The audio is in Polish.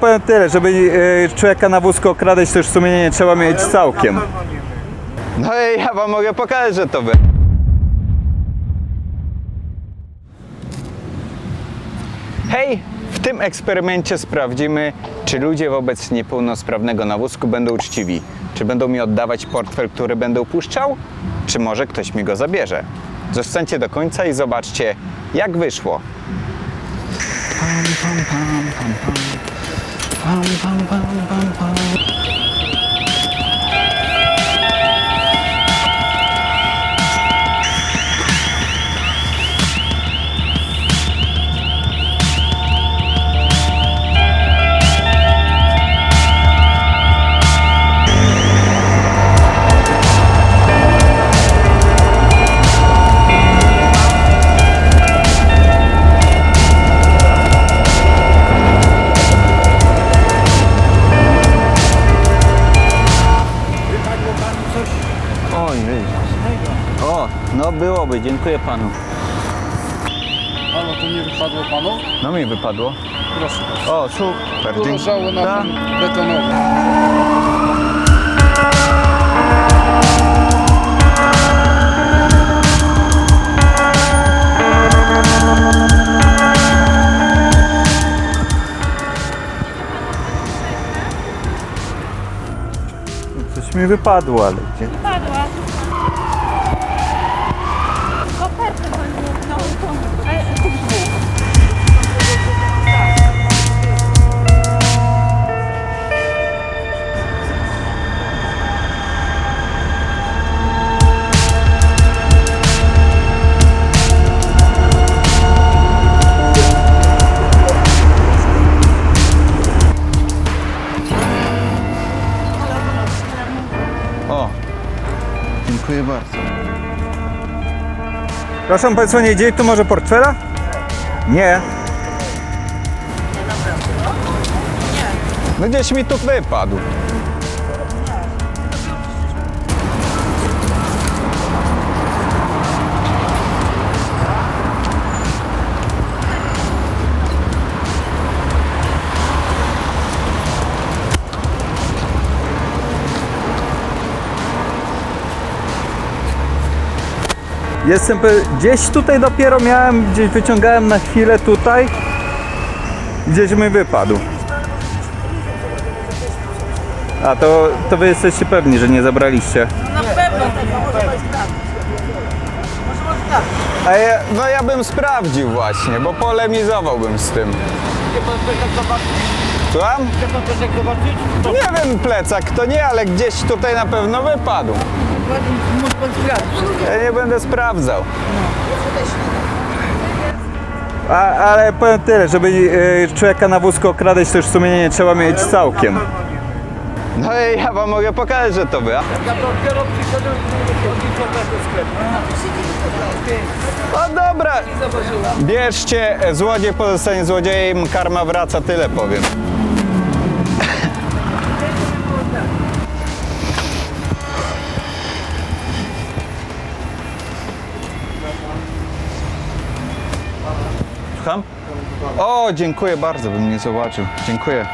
Powiem tyle, żeby e, człowieka na wózku okradać, to już sumienie nie trzeba mieć całkiem. No i ja wam mogę pokazać, że to wy. Hej! W tym eksperymencie sprawdzimy, czy ludzie wobec niepełnosprawnego na wózku będą uczciwi. Czy będą mi oddawać portfel, który będę upuszczał? Czy może ktoś mi go zabierze? Zostańcie do końca i zobaczcie, jak wyszło. 砰砰砰砰砰 O, no byłoby, dziękuję panu. Halo, to nie wypadło panu? No mi wypadło. Proszę. O, super, Tu leżało na tym betonowym. Coś mi wypadło, ale gdzie? Kopertę pan no, dziękuję bardzo. Proszę Państwa, nie dzieje tu może portfela? Nie. No gdzieś mi tu wypadł. Jestem gdzieś tutaj dopiero miałem, gdzieś wyciągałem na chwilę tutaj. Gdzieś mi wypadł. A to, to wy jesteście pewni, że nie zabraliście. A ja, no ja bym sprawdził właśnie, bo polemizowałbym z tym. Słucham? Nie wiem plecak to nie, ale gdzieś tutaj na pewno wypadł. Ja nie będę sprawdzał. A, ale powiem tyle, żeby e, człowieka na wózku okradać, to już sumienie nie trzeba mieć całkiem. No i ja wam mogę pokazać, że to wy. a? No dobra, bierzcie, złodziej pozostanie złodziejem, karma wraca, tyle powiem. O, dziękuję bardzo, bym nie zobaczył. Dziękuję.